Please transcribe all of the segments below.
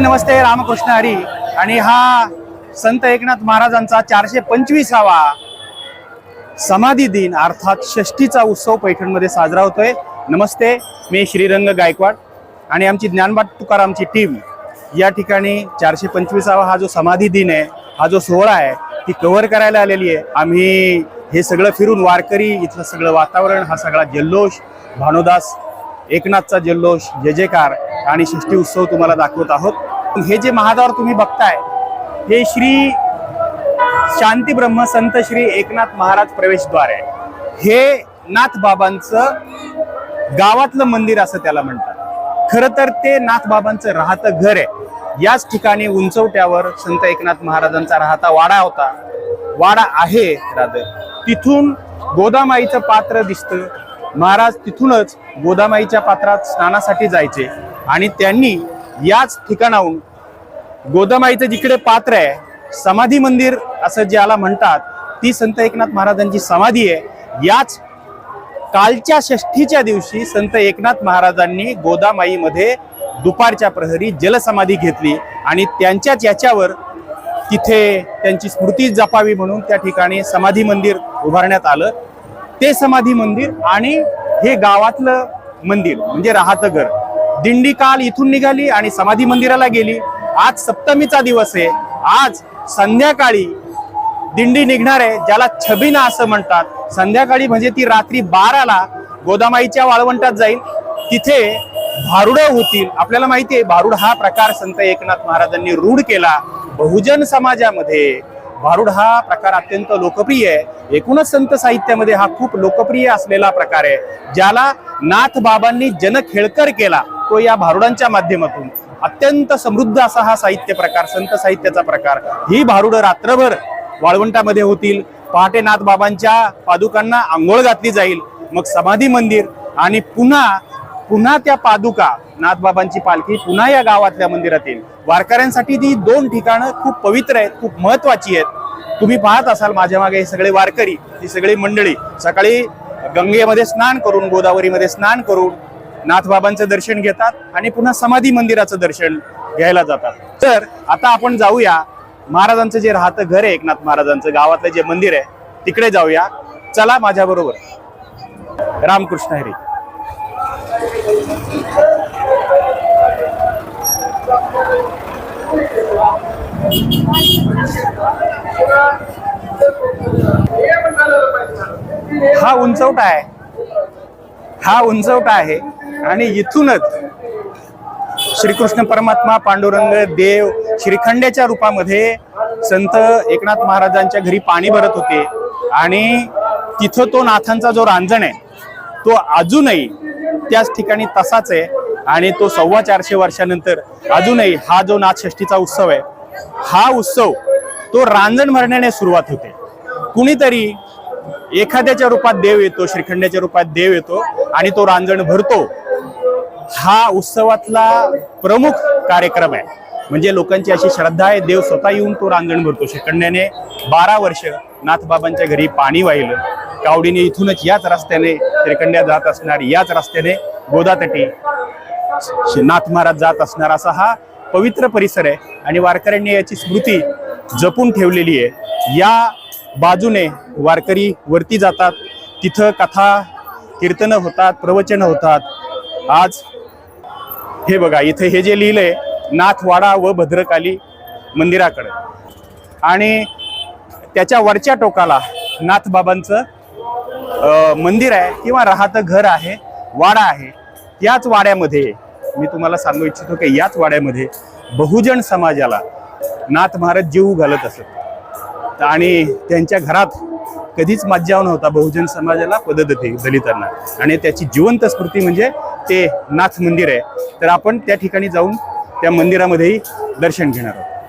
मंडळी नमस्ते रामकृष्ण हरी. आणि हा संत एकनाथ महाराजांचा चारशे पंचवीसावा समाधी दिन अर्थात षष्टीचा उत्सव पैठणमध्ये साजरा होतोय. नमस्ते मी श्रीरंग गायकवाड आणि आमची ज्ञानबाट तुकारामची टीम या ठिकाणी चारशे पंचवीसावा हा जो समाधी दिन आहे हा जो सोहळा आहे ती कव्हर करायला आलेली आहे. आम्ही हे सगळं फिरून वारकरी इथलं सगळं वातावरण हा सगळा जल्लोष. भानुदास एकनाथचा जल्लोष जे जयकार आणि षष्टी उत्सव तुम्हाला दाखवत आहोत. हे जे महाद्वार तुम्ही बघताय हे श्री शांती ब्रह्म संत श्री एकनाथ महाराज प्रवेशद्वार आहे. हे नाथ बाबांचं गावातलं मंदिर असं त्याला म्हणतात. खरं तर ते नाथ बाबांचं राहतं घर आहे. याच ठिकाणी उंचवट्यावर संत एकनाथ महाराजांचा राहता वाडा होता. वाडा आहे राधर तिथून गोदामाईचं पात्र दिसतं. महाराज तिथूनच गोदामाईच्या पात्रात स्नानासाठी जायचे. आणि त्यांनी याच ठिकाणाहून गोदामाईचं जिकडे पात्र आहे समाधी मंदिर असं ज्याला म्हणतात ती संत एकनाथ महाराजांची समाधी आहे. याच कालच्या षष्ठीच्या दिवशी संत एकनाथ महाराजांनी गोदामाईमध्ये दुपारच्या प्रहरी जलसमाधी घेतली आणि त्यांच्याच याच्यावर तिथे त्यांची स्मृती जपावी म्हणून त्या ठिकाणी समाधी मंदिर उभारण्यात आलं. ते समाधी मंदिर आणि हे गावातलं मंदिर म्हणजे राहतं घर. दिंडी काल इथून निघाली आणि समाधी मंदिराला गेली. आज सप्तमीचा दिवस आहे. आज संध्याकाळी दिंडी निघणार आहे ज्याला छबिना असं म्हणतात. संध्याकाळी म्हणजे ती रात्री बाराला गोदामाईच्या वाळवंटात जाईल. तिथे भारुड होतील. आपल्याला माहिती आहे भारुड हा प्रकार संत एकनाथ महाराजांनी रूढ केला बहुजन समाजामध्ये. भारुड हा प्रकार अत्यंत लोकप्रिय आहे. एकूणच संत साहित्यामध्ये हा खूप लोकप्रिय असलेला प्रकार आहे. ज्याला नाथ बाबांनी जनखेळकर केला तो या भारुडांच्या माध्यमातून. अत्यंत समृद्ध असा हा साहित्य प्रकार संत साहित्याचा प्रकार. ही भारुड रात्रभर वाळवंटामध्ये होतील. पहाटे नाथ बाबांच्या पादुकांना आंघोळ घातली जाईल. मग समाधी मंदिर आणि पुन्हा पुन्हा त्या पादुका नाथबाबांची पालखी पुन्हा या गावातल्या मंदिरात येईल वारकऱ्यांसाठी ती दोन ठिकाणं खूप पवित्र आहेत खूप महत्वाची आहेत. तुम्ही पाहत असाल माझ्या मागे हे सगळे वारकरी ही सगळी मंडळी. सकाळी गंगेमध्ये स्नान करून गोदावरीमध्ये स्नान करून नाथबाबांचं दर्शन घेतात आणि पुन्हा समाधी मंदिराचं दर्शन घ्यायला जातात. तर आता आपण जाऊया. महाराजांचं जे राहतं घर आहे एकनाथ महाराजांचं गावातलं जे मंदिर आहे तिकडे जाऊया. चला माझ्याबरोबर. रामकृष्ण हरी. हा उंचवटा आहे. हा उंचवटा आहे. आणि इथूनच श्रीकृष्ण परमात्मा पांडुरंग देव श्रीखंड्याच्या रूपामध्ये संत एकनाथ महाराजांच्या घरी पाणी भरत होते. आणि तिथं तो नाथांचा जो रांजण आहे तो अजूनही त्याच ठिकाणी तसाच आहे. आणि तो सव्वा चारशे वर्षानंतर अजूनही हा जो नाथषष्ठीचा उत्सव आहे हा उत्सव तो रांजण भरण्याने सुरुवात होते. कुणीतरी एखाद्याच्या रूपात देव येतो श्रीखंड्याच्या रूपात देव येतो आणि तो रांजण भरतो. हा उत्सवातला प्रमुख कार्यक्रम आहे. म्हणजे लोकांची अशी श्रद्धा आहे देव स्वतः येऊन तो रांजण भरतो. श्रीखंड्याने बारा वर्ष नाथबाबांच्या घरी पाणी वाहिलं. कावडीने इथूनच याच रस्त्याने त्रिकंड्या जात असणार याच रस्त्याने गोदातटी नाथ महाराज जात असणार असा हा पवित्र परिसर आहे. आणि वारकऱ्यांनी याची स्मृती जपून ठेवलेली आहे. या बाजूने वारकरी वरती जातात. तिथं कथा कीर्तनं होतात प्रवचनं होतात. आज हे बघा इथे हे जे लिहिलंय नाथवाडा व भद्रकाली मंदिराकडे. आणि त्याच्या वरच्या टोकाला नाथबाबांचं मंदिर आहे किंवा राहतं घर आहे वाडा आहे याच वाड्यामध्ये मी तुम्हाला सांगू इच्छितो की याच वाड्यामध्ये बहुजन समाजाला नाथ महाराज जीव घालत असत. आणि त्यांच्या घरात कधीच मज्जाव नव्हता बहुजन समाजाला पददती दलितांना. आणि त्याची जिवंत स्मृती म्हणजे ते नाथ मंदिर आहे. तर आपण त्या ठिकाणी जाऊन त्या मंदिरामध्येही दर्शन घेणार आहोत.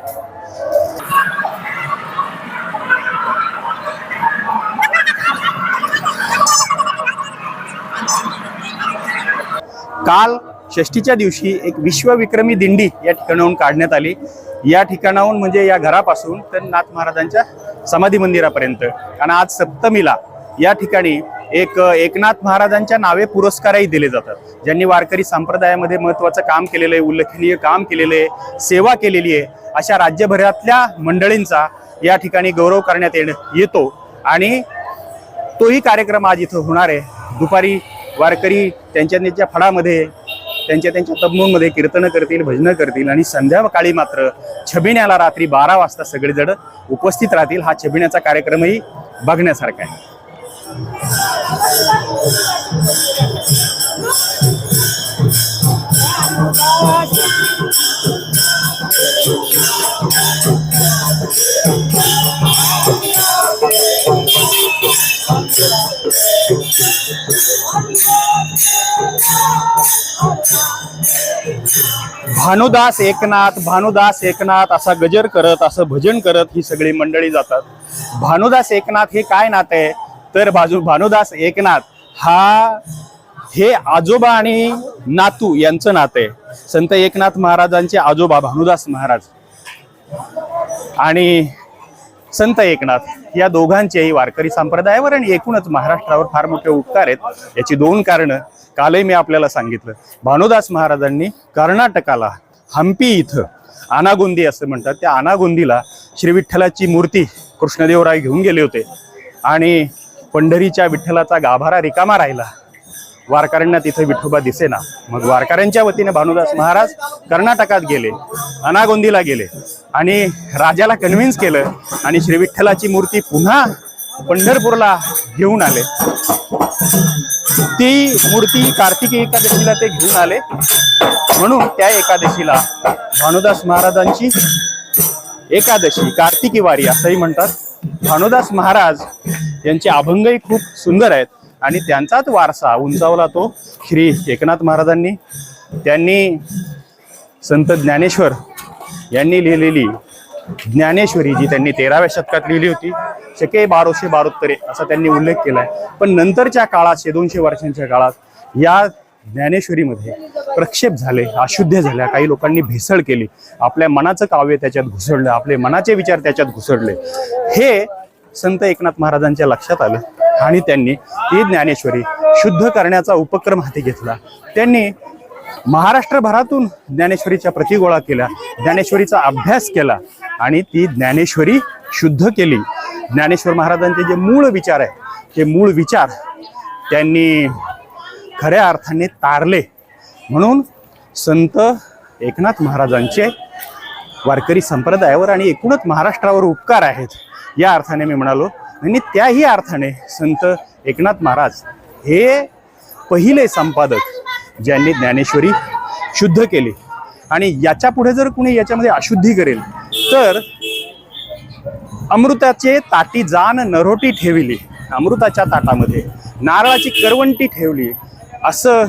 काल षष्टीच्या दिवशी एक विश्वविक्रमी दिंडी या ठिकाणाहून काढण्यात आली. या ठिकाणाहून म्हणजे या घरापासून तर नाथ महाराजांच्या समाधी मंदिरापर्यंत. आणि आज सप्तमीला या ठिकाणी एक एकनाथ महाराजांच्या नावे पुरस्कारही दिले जातात. ज्यांनी वारकरी संप्रदायामध्ये महत्वाचं काम केलेलं आहे उल्लेखनीय काम केलेलं आहे सेवा केलेली आहे अशा राज्यभरातल्या मंडळींचा या ठिकाणी गौरव करण्यात येणं येतो. आणि तोही कार्यक्रम आज इथं होणार आहे. दुपारी वारकरी त्यांच्या त्यांच्या फळामध्ये त्यांच्या त्यांच्या तब्मूंमध्ये कीर्तनं करतील भजनं करतील आणि संध्याकाळी मात्र छबिण्याला रात्री बारा वाजता सगळेजण उपस्थित राहतील. हा छबिण्याचा कार्यक्रमही बघण्यासारखा आहे. भानुदास एकनाथ भानुदास एकनाथ असा गजर करत असं भजन करत ही सगळी मंडळी जातात. भानुदास एकनाथ हे काय नातं? आहे तर बाजू भानुदास एकनाथ हा हे आजोबा आणि नातू यांचं नातं. आहे संत एकनाथ महाराजांचे आजोबा भानुदास महाराज. आणि संत एकनाथ या दोघांचेही वारकरी संप्रदायावर आणि एकूणच महाराष्ट्रावर फार मोठे उपकार आहेत. याची दोन कारणं कालही मी आपल्याला सांगितलं. भानुदास महाराजांनी कर्नाटकाला हम्पी इथं आनागोंदी असं म्हणतात. त्या आनागोंदीला श्री विठ्ठलाची मूर्ती कृष्णदेवराय घेऊन गेले होते. आणि पंढरीच्या विठ्ठलाचा गाभारा रिकामा राहिला. वारकऱ्यांना तिथे विठोबा दिसेना. मग वारकऱ्यांच्या वतीने भानुदास महाराज कर्नाटकात गेले अनागोंदीला गेले आणि राजाला कन्व्हिन्स केलं आणि श्री विठ्ठलाची मूर्ती पुन्हा पंढरपूरला घेऊन आले. ती मूर्ती कार्तिकी एकादशीला ते घेऊन आले. म्हणून त्या एकादशीला भानुदास महाराजांची एकादशी कार्तिकी वारी असंही म्हणतात. भानुदास महाराज यांचे अभंगही खूप सुंदर आहेत. आणि त्यांचाच वारसा उंचावला तो श्री एकनाथ महाराजांनी. त्यांनी संत ज्ञानेश्वर यांनी लिहिलेली ज्ञानेश्वरी जी त्यांनी तेराव्या शतकात लिहिली होती शके बारोशे बारोत्तरे असा त्यांनी उल्लेख केलाय. पण नंतरच्या काळात शे दोनशे वर्षांच्या काळात या ज्ञानेश्वरीमध्ये प्रक्षेप झाले अशुद्ध झाल्या काही लोकांनी भेसळ केली. आपल्या मनाचं काव्य त्याच्यात घुसळलं आपले मनाचे विचार त्याच्यात घुसळले. हे संत एकनाथ महाराजांच्या लक्षात आलं. आणि त्यांनी ती ज्ञानेश्वरी शुद्ध करण्याचा उपक्रम हाती घेतला. त्यांनी महाराष्ट्रभरातून ज्ञानेश्वरीच्या प्रती गोळा केला ज्ञानेश्वरीचा अभ्यास केला आणि ती ज्ञानेश्वरी शुद्ध केली. ज्ञानेश्वर महाराजांचे जे मूळ विचार आहे ते मूळ विचार त्यांनी खऱ्या अर्थाने तारले. म्हणून संत एकनाथ महाराजांचे वारकरी संप्रदायावर आणि एकूणच महाराष्ट्रावर उपकार आहेत या अर्थाने मी म्हणालो आणि त्याही अर्थाने संत एकनाथ महाराज हे पहिले संपादक ज्यांनी ज्ञानेश्वरी शुद्ध केली. आणि याच्यापुढे जर कुणी याच्यामध्ये अशुद्धी करेल तर अमृताचे ताटी जान नरोटी ठेवली. अमृताच्या ताटामध्ये नारळाची करवंटी ठेवली. असं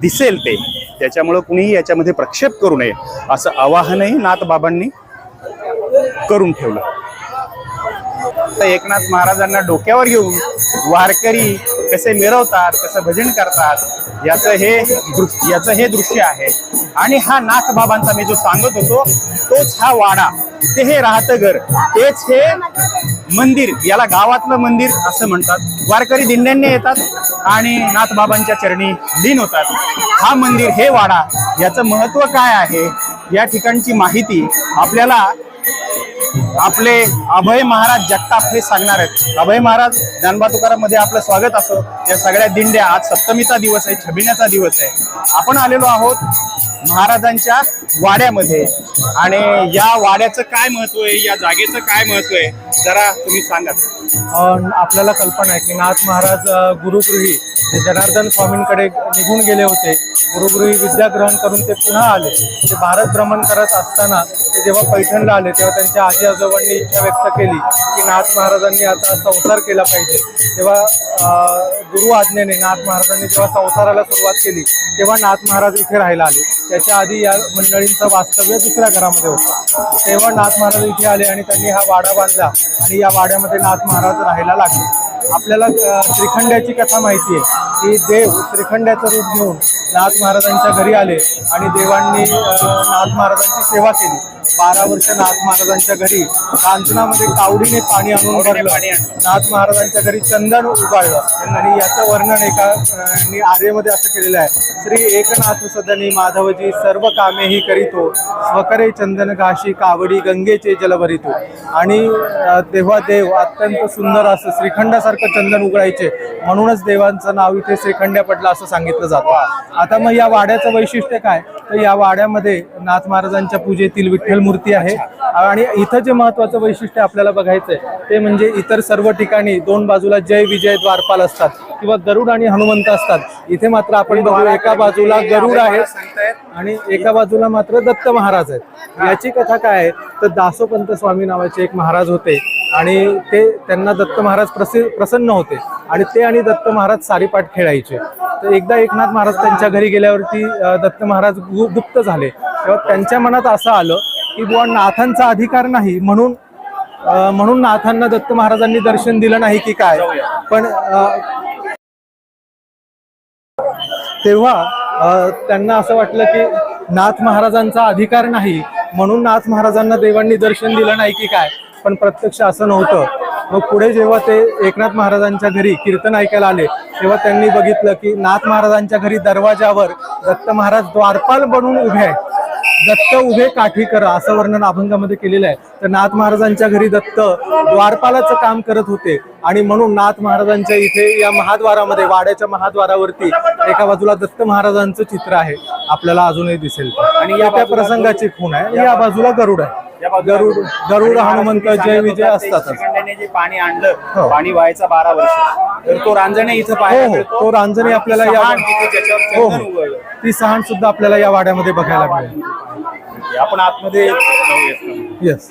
दिसेल ते. त्याच्यामुळं कुणीही याच्यामध्ये प्रक्षेप करू नये. असं आवाहनही नाथबाबांनी करून ठेवलं. एकनाथ महाराजांना डोक्यावर घेऊन वारकरी कसे मिरवतात कसं भजन करतात याचं हे दृ- याचं हे दृश्य आहे. आणि हा नाथबाबांचा मी जो सांगत होतो तोच हा वाडा. ते हे राहतं घर. तेच हे मंदिर. याला गावातलं मंदिर असं म्हणतात. वारकरी दिंड्यांनी येतात आणि नाथबाबांच्या चरणी लीन होतात. हा मंदिर हे वाडा याचं महत्त्व काय आहे? या ठिकाणची माहिती आपल्याला आपले अभय महाराज जगताप हे सांगणार आहेत. अभय महाराज ज्ञानबा तुकारामध्ये आपलं स्वागत असो. या सगळ्या दिंड्या आज सप्तमीचा दिवस आहे छबिण्याचा दिवस आहे. आपण आलेलो आहोत महाराजांच्या वाड्यामध्ये. आणि या वाड्याचं काय महत्त्व आहे या जागेचं काय महत्त्व आहे जरा तुम्ही सांगा. आपल्याला कल्पना आहे की नाथ महाराज गुरुगृही जनार्दन स्वामींकडे निघून गेले होते. गुरुगृही विद्या ग्रहण करून ते पुन्हा आले. ते भारत भ्रमण करत असताना ते जेव्हा पैठणला आले तेव्हा त्यांच्या आजी जवळनी इच्छा व्यक्त केली की नाथ महाराजांनी आता संसार केला पाहिजे. तेव्हा गुरु आज्ञेने नाथ महाराजांनी जेव्हा संसाराला सुरुवात केली तेव्हा नाथ महाराज इथे राहायला आले. त्याच्या आधी या मंडळींचं वास्तव्य दुसऱ्या घरामध्ये होतं. तेव्हा नाथ महाराज इथे आले आणि त्यांनी हा वाडा बांधला आणि या वाड्यामध्ये नाथ महाराज राहायला लागले. आपल्याला श्रीखंड्याची कथा माहिती आहे की देव श्रीखंड्याचं रूप घेऊन नाथ महाराजांच्या घरी आले आणि देवांनी नाथ महाराजांची सेवा केली. बारा वर्ष नाथ महाराजांच्या घरी रांजणामध्ये कावडीने पाणी आणून भरलं. नाथ महाराजांच्या घरी चंदन उगाळलं. आणि याचं वर्णन एका आर्यमध्ये असं केलेलं आहे. श्री एकनाथ सदनी माधवजी सर्व कामेही करीतो. स्वकरे चंदन घाशी कावडी गंगेचे जल भरितो. आणि तेव्हा देव अत्यंत सुंदर असं श्रीखंडासारखं चंदन उघडायचे. म्हणूनच देवांचं नाव इथे श्रीखंड्या पडलं असं सांगितलं जातं. आता मग या वाड्याचं वैशिष्ट्य काय? तर या वाड्यामध्ये नाथ महाराजांच्या पूजेतील विठ्ठल मूर्ती आहे. आणि इथं जे महत्वाचं वैशिष्ट्य आपल्याला बघायचंय ते म्हणजे इतर सर्व ठिकाणी दोन बाजूला जय विजय द्वारपाल असतात किंवा गरुड आणि हनुमंत असतात. इथे मात्र आपण बघू एका बाजूला गरुड आहे आणि एका बाजूला मात्र दत्त महाराज आहेत. याची कथा काय आहे? तर दासोपंत स्वामी नावाचे एक महाराज होते आणि ते त्यांना दत्त महाराज प्रसि प्रसन्न होते आणि ते आणि दत्त महाराज सारीपाठ खेळायचे. तर एकदा एकनाथ महाराज त्यांच्या घरी गेल्यावरती दत्त महाराज गुप्त झाले. तेव्हा त्यांच्या मनात असं आलं की बुवा नाथांचा अधिकार नाही म्हणून म्हणून नाथांना दत्त महाराजांनी दर्शन दिलं नाही की काय. पण तेव्हा त्यांना असं वाटलं की नाथ महाराजांचा अधिकार नाही म्हणून नाथ महाराजांना देवांनी दर्शन दिलं नाही की काय. पण प्रत्यक्ष असं नव्हतं. मग पुढे जेव्हा ते एकनाथ महाराजांच्या घरी कीर्तन ऐकायला आले तेव्हा त्यांनी बघितलं की नाथ महाराजांच्या घरी दरवाजावर दत्त महाराज द्वारपाल बनून उभे आहेत. दत्त उभे काठी करा असं वर्णन अभंगामध्ये केलेलं आहे. तर नाथ महाराजांच्या घरी दत्त द्वारपालाचं काम करत होते. आणि म्हणून नाथ महाराजांच्या इथे या महाद्वारामध्ये वाड्याच्या महाद्वारावरती एका बाजूला दत्त महाराजांचं चित्र आहे. आपल्याला अजूनही दिसेल. आणि या त्या प्रसंगाची खूण आहे. या बाजूला गरुड आहे. गरुड गरुड हनुमंत जय विजय जे पाणी हो. आणलं पाणी व्हायचं बारा वर्ष. तर तो रांजणे इथं हो हो. मिळतो. तो रांजणी आपल्याला या हो हो. ती सहान सुद्धा आपल्याला या वाड्यामध्ये बघायला मिळेल. आपण आतमध्ये येस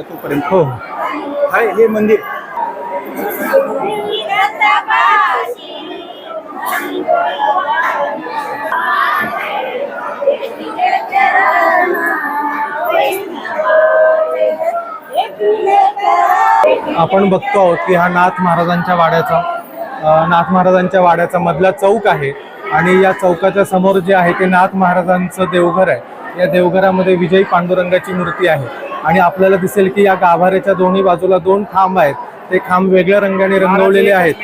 तोपर्यंत हो. हाय हे मंदिर. आपण बघतो आहोत की हा नाथ महाराजांच्या वाड्याचा नाथ महाराजांच्या वाड्याचा मधला चौक आहे. आणि या चौकाच्या समोर जे आहे ते नाथ महाराजांचं देवघर आहे. या देवघरामध्ये विजयी पांडुरंगाची मूर्ती आहे. आणि आपल्याला दिसेल की या गाभाऱ्याच्या दोन्ही बाजूला दोन खांब आहेत. ते खांब वेगळ्या रंगाने रंगवलेले आहेत.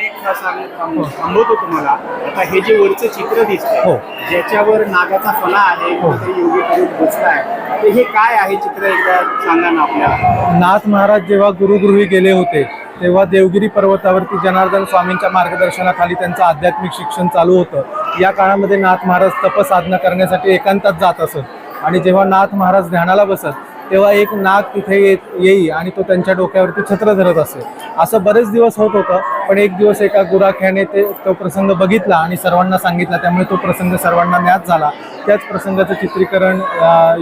थांबवतो तुम्हाला. आता हे जे वरचं चित्र दिसतंय हो. ज्याच्यावर नागाचा फणा आहे हो. योगी करून हे काय आहे चित्र एकदा सांगा ना आपल्याला. नाथ महाराज जेव्हा गुरुगृही गेले होते तेव्हा देवगिरी पर्वतावरती जनार्दन स्वामींच्या मार्गदर्शनाखाली त्यांचं आध्यात्मिक शिक्षण चालू होतं. या काळामध्ये नाथ महाराज तपसाधना करण्यासाठी एकांतात जात असत. आणि जेव्हा नाथ महाराज ध्यानाला बसत तेव्हा एक नाग तिथे येत येई आणि तो त्यांच्या डोक्यावरती छत्र धरत असे. असं बरेच दिवस होत होतं पण एक दिवस एका गुराख्याने ते तो प्रसंग बघितला आणि सर्वांना सांगितला. त्यामुळे तो प्रसंग सर्वांना ज्ञात झाला. त्याच प्रसंगाचं चित्रीकरण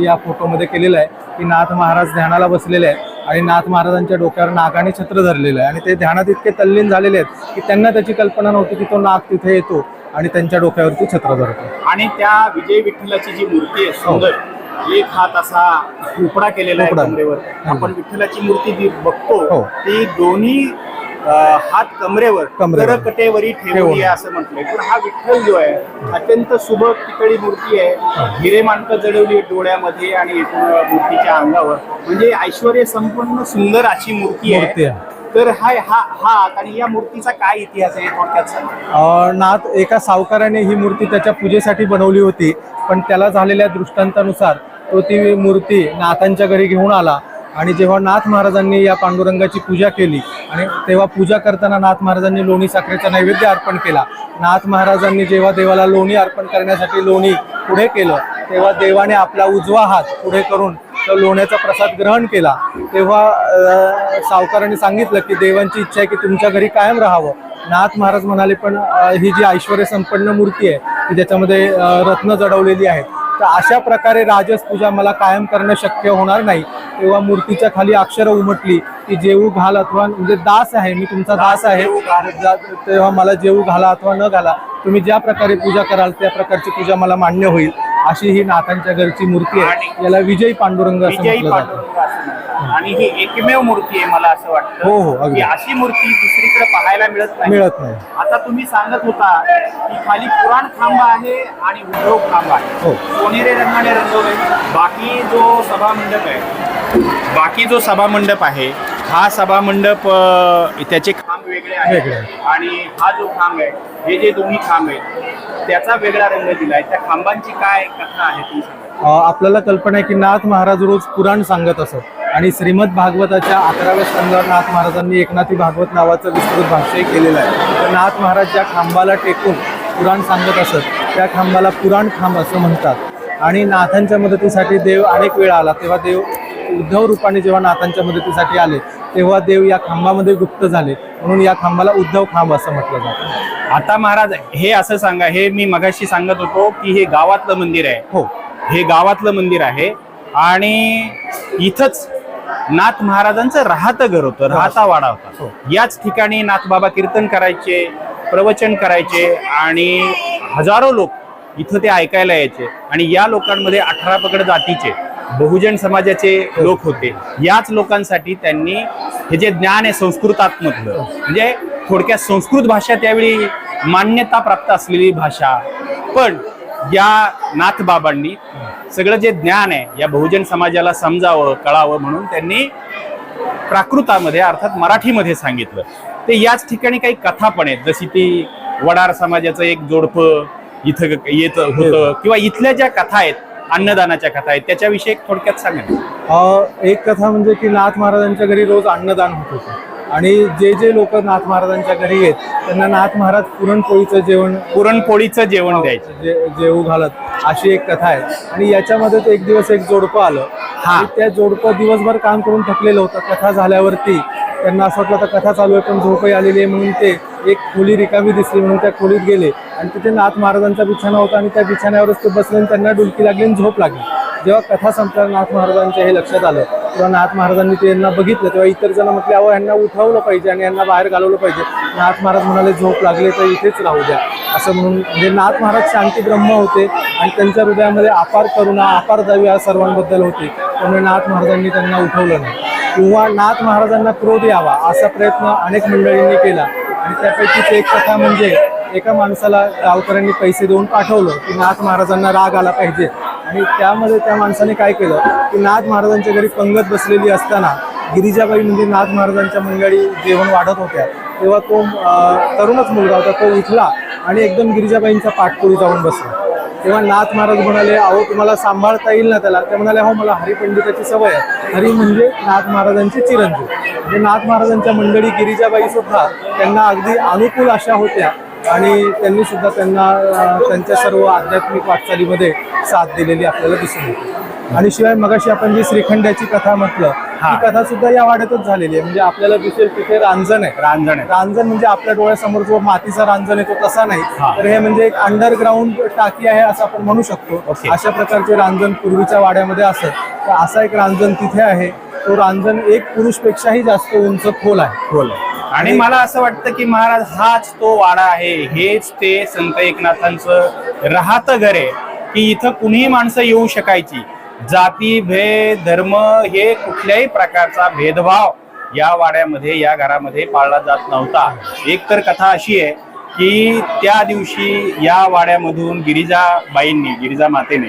या फोटोमध्ये केलेलं आहे की नाथ महाराज ध्यानाला बसलेले आहे आणि नाथ महाराजांच्या डोक्यावर नागाने छत्र धरलेलं आहे. आणि ते ध्यानात इतके तल्लीन झालेले आहेत की त्यांना त्याची कल्पना नव्हती की तो नाग तिथे येतो आणि त्यांच्या डोक्यावरती छत्र धरतो. आणि त्या विजय विठ्ठलाची जी मूर्ती आहे सुंदर एक हात असा उपडा केलेला आहे आपण विठ्ठलाची मूर्ती जी हो. बघतो ती दोन्ही हात कमरेवर कमरेवर. कटेवरी ठेवली. आहे असं म्हटलंय पण हा विठ्ठल जो आहे अत्यंत सुबक पितळी मूर्ती आहे हिरे माणकं जडवली आहेत डोळ्यामध्ये आणि एकूण मूर्तीच्या अंगावर म्हणजे ऐश्वर संपूर्ण सुंदर अशी मूर्ती मूर्ती आहे आहे. तर हा हा हात आणि या मूर्तीचा काय इतिहास आहे थोडक्यात सांगा. अ, नाथ एका सावकाराने ही मूर्ती त्याच्या पूजेसाठी बनवली होती पण त्याला झालेल्या दृष्टांतानुसार तो ती मूर्ती नाथांच्या घरी घेऊन आला आणि जेव्हा नाथ महाराजांनी या पांडुरंगाची पूजा केली आणि तेव्हा पूजा करताना नाथ महाराजांनी लोणी साखरेचा नैवेद्य अर्पण केला. नाथ महाराजांनी जेव्हा देवाला लोणी अर्पण करण्यासाठी लोणी पुढे केलं तेव्हा देवाने आपला उजवा हात पुढे करून तर लोण्याचा प्रसाद ग्रहण केला. तेव्हा सावकारांनी सांगितलं की देवांची इच्छा आहे की तुमच्या घरी कायम राहावं. नाथ महाराज म्हणाले पण ही जी ऐश्वर संपन्न मूर्ती आहे की ज्याच्यामध्ये रत्न जडवलेली आहेत तर अशा प्रकारे राजस पूजा मला कायम करणं शक्य होणार नाही. तेव्हा मूर्तीच्या खाली अक्षरं उमटली की जेऊ घाल अथवा म्हणजे दास आहे मी तुमचा दास आहे. तेव्हा मला जेऊ घाला अथवा न घाला तुम्ही ज्या प्रकारे पूजा कराल त्या प्रकारची पूजा मला मान्य होईल. अशी ही नाथांच्या घरची मूर्ती आहे. याला विजयी पांडुरंग असं म्हटलं जातं. आणि ही एकमेव मूर्ती आहे मला असं हो, हो, वाटतं अगदी. की अशी मूर्ती दुसरीकडे पाहायला मिळत नाही. मिळत नाही. आता तुम्ही सांगत होता की खाली पुराण खांबा आहे आणि उद्धव खांबा आहे. हो. सोनेरी रंगाने रंगवले? बाकी जो सभा मंडप आहे बाकी जो सभा मंडप आहे हा सभा मंडप अ, त्याचे खांब वेगळे वेगळे आहेत. आहेत. आणि हा जो खांब आहे हे जे दोन्ही खांब आहेत त्याचा वेगळा रंग दिलाय. त्या खांबांची काय कथा आहे ती सांगा अ, आपल्याला कल्पना आहे की नाथ महाराज रोज पुराण सांगत असत. आणि श्रीमद भागवताच्या अकराव्या स्कंदावर नाथ महाराजांनी एकनाथी भागवत नावाचं विस्तृत भाष्यही केलेलं आहे. तर नाथ महाराज ज्या खांबाला टेकून पुराण सांगत असत त्या खांबाला पुराण खांब असं म्हणतात. आणि नाथांच्या मदतीसाठी देव अनेक वेळा आला. तेव्हा देव उद्धव रूपाने जेव्हा नाथांच्या मदतीसाठी आले तेव्हा देव या खांबामध्ये गुप्त झाले. म्हणून या खांबाला उद्धव खांब असं म्हटलं जातं. आता महाराज हे असं सांगा. हे मी मगाशी सांगत होतो की हे गावातलं मंदिर आहे. हो. हे गावातलं मंदिर आहे. आणि इथंच नाथ महाराजांचं राहतं घर होतं राहता वाडा होता. हो. याच ठिकाणी नाथ बाबा कीर्तन करायचे प्रवचन करायचे आणि हजारो लोक इथं ते ऐकायला यायचे. आणि या लोकांमध्ये अठरा पकड जातीचे बहुजन समाजाचे लोक होते. याच लोकांसाठी त्यांनी हे जे ज्ञान आहे संस्कृतात्मकलं म्हणजे थोडक्यात संस्कृत भाषा त्यावेळी मान्यता प्राप्त असलेली भाषा. पण या नाथबाबांनी सगळं जे ज्ञान आहे या बहुजन समाजाला समजावं कळावं म्हणून त्यांनी प्राकृतामध्ये अर्थात मराठीमध्ये सांगितलं. ते याच ठिकाणी काही कथा पण आहेत. जशी ती वडार समाजाचं एक जोडपं इथं येत होतं किंवा इथल्या ज्या कथा आहेत अन्नदानाच्या कथा आहेत त्याच्याविषयी थोडक्यात सांगा एक कथा म्हणजे की नाथ महाराजांच्या घरी रोज अन्नदान होत होतं. आणि जे जे लोक नाथ महाराजांच्या घरी येत त्यांना नाथ महाराज पुरणपोळीचं जेवण पुरणपोळीचं जेवण द्यायचं. जे जेवू घालत अशी एक कथा आहे. आणि याच्यामध्ये एक दिवस एक जोडपं आलं. हा. त्या जोडपं दिवसभर काम करून थकलेलं होतं. कथा झाल्यावरती त्यांना असं वाटलं आता कथा चालू आहे पण झोपही आलेली आहे म्हणून ते एक खोली रिकामी दिसली म्हणून त्या खोलीत गेले. आणि तिथे नाथ महाराजांचा बिछाना होता आणि त्या बिछाण्यावरच ते बसले आणि त्यांना डुलकी लागली आणि झोप लागली. जेव्हा कथा संपल्यावर नाथ महाराजांच्या हे लक्षात आलं किंवा नाथ महाराजांनी ते यांना बघितलं तेव्हा इतर जण म्हटले अहो यांना उठवलं पाहिजे आणि यांना बाहेर घालवलं पाहिजे. नाथ महाराज म्हणाले झोप लागले तर इथेच राहू द्या. असं म्हणून म्हणजे नाथ महाराज शांती ब्रह्म होते आणि त्यांच्या हृदयामध्ये अपार करुणा अपार दवी या सर्वांबद्दल होती. त्यामुळे नाथ महाराजांनी त्यांना उठवलं नाही. किंवा नाथ महाराजांना क्रोध यावा असा प्रयत्न अनेक मंडळींनी केला. आणि त्यापैकीच एक कथा म्हणजे एका माणसाला गावकऱ्यांनी पैसे देऊन पाठवलं की नाथ महाराजांना राग आला पाहिजे. आणि त्यामध्ये त्या माणसाने काय केलं की नाथ महाराजांच्या घरी पंगत बसलेली असताना गिरिजाबाई म्हणजे नाथ महाराजांच्या मंडळी जेवण वाढत होत्या. तेव्हा तो तरुणच मुलगा होता तो उठला आणि एकदम गिरिजाबाईंचा पाठपुरी जाऊन बसला. तेव्हा नाथ महाराज म्हणाले अहो तुम्हाला सांभाळता येईल ना त्याला? ते म्हणाले हो मला हरिपंडिताची सवय आहे. हरी म्हणजे नाथ महाराजांचे चिरंजीव. म्हणजे नाथ महाराजांच्या मंडळी गिरिजाबाई सुद्धा त्यांना अगदी अनुकूल अशा होत्या. आणि त्यांनी सुद्धा त्यांना त्यांच्या सर्व आध्यात्मिक वाटचालीमध्ये साथ दिलेली आपल्याला दिसून येते. आणि शिवाय मगाशी आपण जी श्रीखंडाची कथा म्हटलं हा. ती कथा सुद्धा या वाड्यातच झालेली आहे. म्हणजे आपल्याला दिसेल तिथे रांजण आहे. रांजण आहे. रांजण म्हणजे आपल्या डोळ्यासमोर जो मातीचा रांजण येतो तसा नाही. तर हे म्हणजे एक अंडरग्राऊंड टाकी आहे असं आपण म्हणू शकतो. अशा प्रकारचे रांजण पूर्वीच्या वाड्यामध्ये असत तर असा एक रांजण तिथे आहे. तो रांजण एक पुरुषपेक्षाही जास्त उंच खोल आहे. खोल आहे. आणि मला असं वाटतं की महाराज हाच तो वाडा आहे. हेच ते संत एकनाथांचं राहतं घर आहे की इथं कुणीही माणसं येऊ शकायची. जाती भेद धर्म हे कुठल्याही प्रकारचा भेदभाव या वाड्यामध्ये या घरामध्ये पाळला जात नव्हता. एक तर कथा अशी आहे की त्या दिवशी या वाड्यामधून गिरिजाबाईंनी गिरिजा मातेने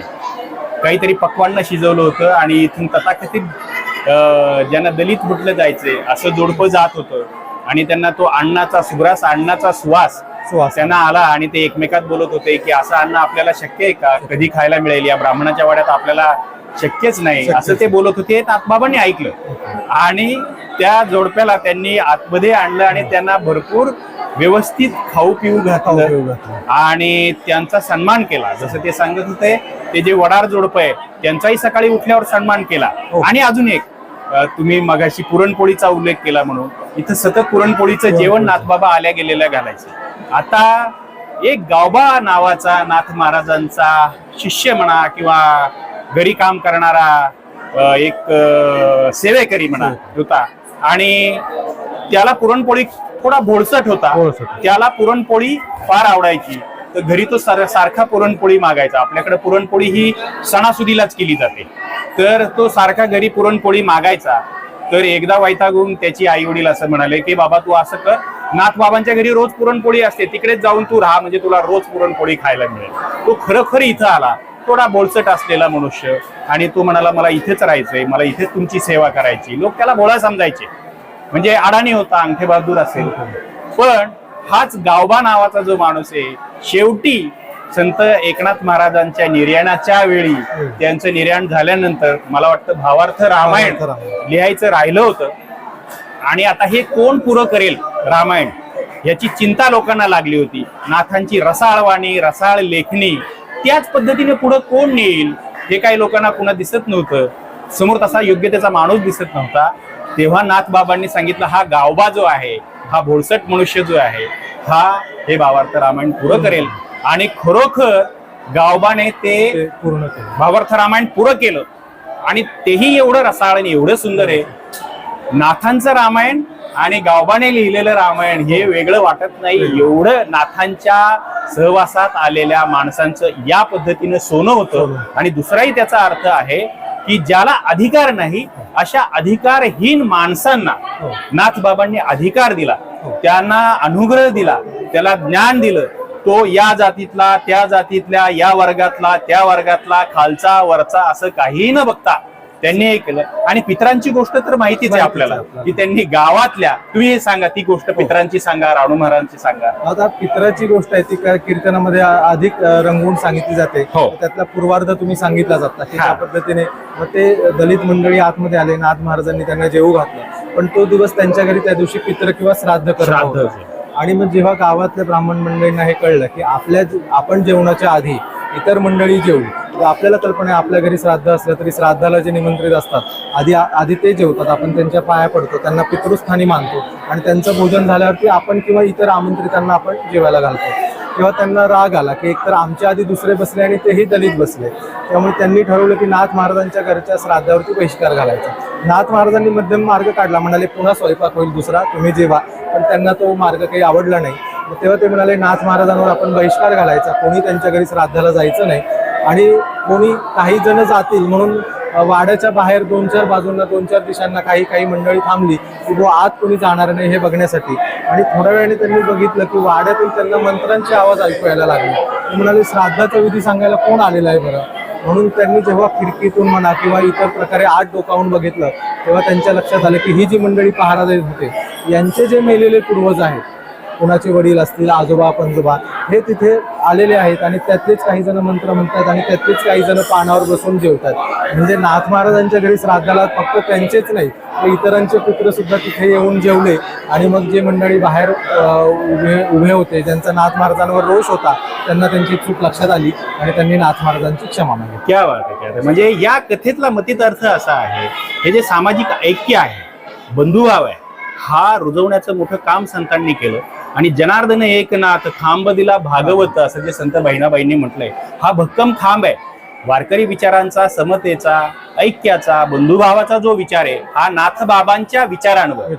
काहीतरी पक्वान्न शिजवलं होतं आणि इथून तथाकथित ज्यांना दलित म्हटलं जायचंय असं जोडपं जात होतं. आणि त्यांना तो अण्णाचा सुग्रास अण्णाचा सुवास सुवास. त्यांना आला आणि ते एकमेकात बोलत होते की असं अन्न आपल्याला शक्य आहे का? कधी खायला मिळेल? या ब्राह्मणाच्या वाड्यात आपल्याला शक्यच नाही. असं ते बोलत होते नाथबाबांनी ऐकलं. आणि त्या जोडप्याला त्यांनी आतमध्ये आणलं आणि त्यांना भरपूर व्यवस्थित खाऊ पिऊ घातलं. आणि त्यांचा सन्मान केला. जसं ते सांगत होते ते जे वडार जोडप आहे त्यांचाही सकाळी उठल्यावर सन्मान केला. हो. आणि अजून एक तुम्ही मगाशी पुरणपोळीचा उल्लेख केला म्हणून. इथं सतत पुरणपोळीचं जेवण नाथबाबा आल्या गेलेल्या घालायचं. आता एक गावबा नावाचा नाथ महाराजांचा शिष्य म्हणा किंवा घरी काम करणारा एक सेवेकरी म्हणा होता. आणि त्याला पुरणपोळी थोडा भोळसट होता. त्याला पुरणपोळी फार आवडायची. तर घरी तो सार- सारखा पुरणपोळी मागायचा. आपल्याकडे पुरणपोळी ही सणासुदीलाच केली जाते. तर तो सारखा घरी पुरणपोळी मागायचा. तर एकदा वैतागून त्याची आई वडील असं म्हणाले की बाबा तू असं कर. नाथबाबांच्या घरी रोज पुरणपोळी असते. तिकडेच जाऊन तू राहा. म्हणजे तुला रोज पुरणपोळी खायला मिळेल. तो खरोखर इथं आला. थोडा बोलसट असलेला मनुष्य. आणि तो म्हणाला मला इथेच राहायचंय. मला इथेच तुमची सेवा करायची. लोक त्याला भोळा समजायचे. म्हणजे अडाणी होता अंगठे बहादूर असेल. पण हाच गावबा नावाचा जो माणूस आहे शेवटी संत एकनाथ महाराजांच्या निर्याणाच्या वेळी त्यांचं निर्याण झाल्यानंतर मला वाटतं भावार्थ रामायण. लिहायचं राहिलं होतं. आणि आता हे कोण पुरं करेल रामायण? याची चिंता लोकांना लागली होती. नाथांची रसाळवाणी रसाळ लेखणी त्याच पद्धतीने पुढं कोण नेईल हे काही लोकांना पुन्हा दिसत नव्हतं. समोर तसा योग्यतेचा माणूस दिसत नव्हता. तेव्हा नाथ बाबांनी सांगितलं हा गावबा जो आहे हा भोळसट मनुष्य जो आहे हा हे भावार्थ रामायण पुरं करेल. आणि खरोखर गावबाने ते पूर्ण केलं. भावार्थ रामायण पुरं केलं. आणि तेही एवढं रसाळ आणि एवढं सुंदर आहे. नाथांचं रामायण आणि गावबाने लिहिलेलं रामायण हे वेगळं वाटत नाही. एवढं नाथांच्या सहवासात आलेल्या माणसांचं या पद्धतीनं सोनं होतं. आणि दुसराही त्याचा अर्थ आहे की ज्याला अधिकार नाही अशा अधिकारहीन माणसांना हो. नाथ बाबांनी अधिकार दिला. हो. त्यांना अनुग्रह दिला. त्याला ज्ञान दिलं. तो या जातीतला त्या जातीतल्या या वर्गातला त्या वर्गातला खालचा वरचा असं काहीही न बघता त्यांनी हे केलं आणि पितरांची गोष्ट तर माहितीच आहे आपल्याला. की त्यांनी गावातल्या तुम्ही हे सांगा ती गोष्ट पितरांची सांगा राणू महाराजांची सांगा आता पितराची गोष्ट आहे ती कीर्तनामध्ये अधिक रंगवून सांगितली जाते हो. त्यातला पूर्वार्ध तुम्ही सांगितला जाता हा. त्या पद्धतीने मग ते दलित मंडळी आतमध्ये आले नाथ महाराजांनी त्यांना जेवू घातलं पण तो दिवस त्यांच्या घरी त्या दिवशी पित्र किंवा श्राद्ध करणं होतं. आणि मग जेव्हा गावातल्या ब्राह्मण मंडळींना हे कळलं की आपल्या आपण जेवणाच्या आधी इतर मंडळी जेवली तर आपल्याला कल्पना आहे आपल्या घरी श्राद्ध असलं तरी श्राद्धाला जे निमंत्रित असतात आधी आधी ते जेवतात आपण त्यांच्या पाया पडतो त्यांना पितृस्थानी मानतो आणि त्यांचं भोजन झाल्यावरती आपण किंवा इतर आमंत्रितांना आपण जेवायला घालतो. तेव्हा त्यांना राग आला की एकतर आमच्या आधी दुसरे बसले आणि तेही दलित बसले. त्यामुळे त्यांनी ठरवलं की नाथ महाराजांच्या घरच्या श्राद्धावरती बहिष्कार घालायचा. नाथ महाराजांनी मध्यम मार्ग काढला. म्हणाले पुन्हा स्वयंपाक होईल दुसरा तुम्ही जेवा. पण त्यांना तो मार्ग काही आवडला नाही. तेव्हा ते म्हणाले नाथ महाराजांवर आपण बहिष्कार घालायचा. कोणी त्यांच्या घरी श्राद्धाला जायचं नाही. आणि कोणी काही जण जातील म्हणून वाड्याच्या बाहेर दोन चार बाजूंना दोन चार दिशांना काही काही मंडळी थांबली की वो आत कोणी जाणार नाही हे बघण्यासाठी. आणि थोड्या वेळाने त्यांनी बघितलं की वाड्यातून त्यांना मंत्रांचे आवाज ऐकू यायला लागले. म्हणाले श्राद्धाचा विधी सांगायला कोण आलेला आहे बरं? म्हणून त्यांनी जेव्हा खिडकीतून म्हणा किंवा इतर प्रकारे आत डोकावून बघितलं तेव्हा त्यांच्या लक्षात आलं की ही जी मंडळी पहारा देत होते यांचे जे मेलेले पूर्वज आहेत कोणाचे वडील असतील आजोबा पंजोबा हे तिथे आलेले आहेत आणि त्यातलेच काही जण मंत्र म्हणतात आणि त्यातलेच काही जण पानावर बसून जेवतात. म्हणजे नाथ महाराजांच्या घरी श्राद्धाला फक्त त्यांचेच नाही तर इतरांचे पुत्र सुद्धा तिथे येऊन जेवले आणि मग जे मंडळी बाहेर उभे उभे होते ज्यांचा नाथ महाराजांवर रोष होता त्यांना त्यांची चूक लक्षात आली आणि त्यांनी नाथ महाराजांची क्षमा मागली क्या वाटत म्हणजे या कथेतला मतीत अर्थ असा आहे हे जे सामाजिक ऐक्य आहे बंधुभाव आहे हा रुजवण्याचं मोठं काम संतांनी केलं. आणि जनार्दन एकनाथ खांब दिला भागवत असं जे संत बहिणाबाईंनी म्हटलंय हा भक्कम खांब आहे. वारकरी विचारांचा समतेचा ऐक्याचा बंधुभावाचा जो विचार आहे हा नाथबाबांच्या विचारांवर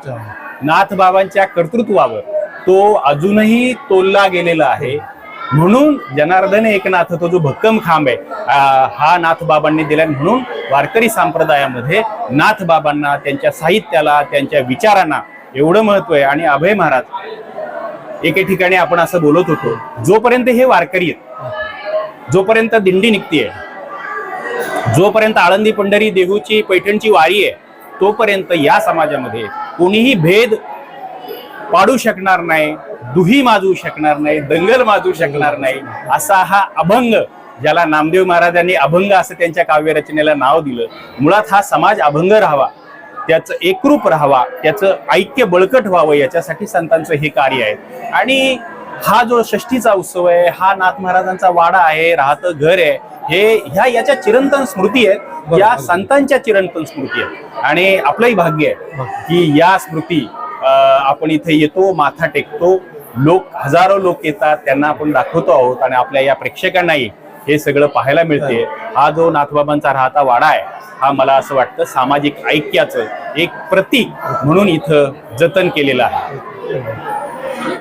नाथ बाबांच्या कर्तृत्वावर तो अजूनही तोलला गेलेला आहे. म्हणून जनार्दन एकनाथ तो जो भक्कम खांब आहे हा नाथ बाबांनी दिला म्हणून वारकरी संप्रदायामध्ये नाथ बाबांना त्यांच्या साहित्याला त्यांच्या विचारांना एवढं महत्त्व आहे. आणि अभय महाराज एके ठिकाणी आपण असं बोलत होतो जोपर्यंत हे वारकरी आहेत जोपर्यंत दिंडी निघतीये जोपर्यंत आळंदी पंढरी देहूची पैठणची वारी आहे तोपर्यंत या समाजामध्ये कोणीही भेद पाडू शकणार नाही दुही माजू शकणार नाही दंगल माजू शकणार नाही असा हा अभंग ज्याला नामदेव महाराजांनी अभंग असं त्यांच्या काव्यरचनेला नाव दिलं. मुळात हा समाज अभंग राहावा. त्याचं एकरूप राहावा त्याचं ऐक्य बळकट व्हावं याच्यासाठी संतांचं हे कार्य आहे. आणि हा जो षष्टीचा उत्सव आहे हा नाथ महाराजांचा वाडा आहे राहतं घर आहे हे ह्या याच्या चिरंतन स्मृती आहेत या संतांच्या चिरंतन स्मृती आहेत. आणि आपलंही भाग्य आहे की या स्मृती आपण इथे येतो माथा टेकतो लोक हजारो लोक येतात त्यांना आपण दाखवतो आहोत आणि आपल्या या प्रेक्षकांनाही हे सगळं पाहायला मिळते. हा जो नाथबाबांचा राहता वाडा आहे हा मला असं वाटतं सामाजिक ऐक्याचं एक प्रतीक म्हणून इथं जतन केलेलं आहे.